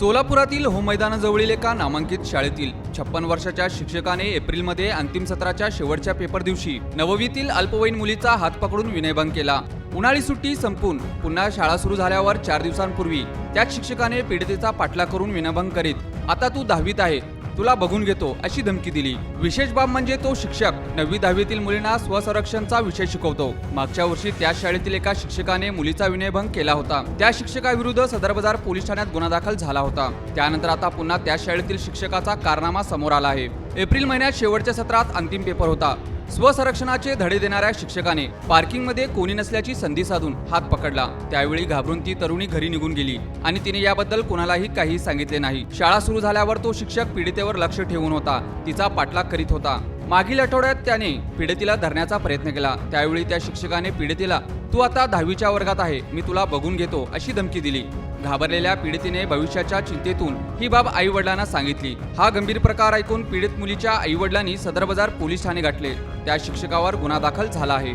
सोलापुरातील home मैदानाजवळील एका नामांकित शाळेतील छप्पन वर्षाच्या शिक्षकाने एप्रिलमध्ये अंतिम सत्राच्या शेवटच्या पेपर दिवशी नववीतील अल्पवयीन मुलीचा हात पकडून विनयभंग केला. उन्हाळी सुट्टी संपून पुन्हा शाळा सुरू झाल्यावर चार दिवसांपूर्वी त्याच शिक्षकाने पीडितेचा पाठलाग करून विनयभंग करीत आता तू दहावीत आहे. तुला बघून घेतो अशी धमकी दिली. विशेष बाब म्हणजे तो शिक्षक. नववी दहावीतील मुलींना स्वसंरक्षणचा विषय शिकवतो. मागच्या वर्षी त्याच शाळेतील एका शिक्षकाने मुलीचा विनयभंग केला होता. त्या शिक्षकाविरुद्ध सदर बाजार पोलीस ठाण्यात गुन्हा दाखल झाला होता. त्यानंतर आता पुन्हा त्या शाळेतील शिक्षकाचा कारनामा समोर आला आहे. एप्रिल महिन्यात शेवटच्या सत्रात अंतिम पेपर होता. स्वसंरक्षणाचे धडे देणाऱ्या शिक्षकाने पार्किंगमध्ये कोणी नसल्याची संधी साधून हात पकडला. त्यावेळी घाबरून ती तरुणी घरी निघून गेली आणि तिने याबद्दल कोणालाही काही सांगितले नाही. शाळा सुरू झाल्यावर तो शिक्षक पीडितेवर लक्ष ठेवून होता. तिचा पाठलाग करीत होता. मागील आठवड्यात त्याने पीडितीला धरण्याचा प्रयत्न केला. त्यावेळी त्या शिक्षकाने पीडितीला तू आता दहावीच्या वर्गात आहे मी तुला बघून घेतो अशी धमकी दिली. घाबरलेल्या पीडितीने भविष्याच्या चिंतेतून ही बाब आई वडिलांना सांगितली. हा गंभीर प्रकार ऐकून पीडित मुलीच्या आई वडिलांनी सदर बाजार पोलीस ठाणे गाठले. त्या शिक्षकावर गुन्हा दाखल झाला आहे.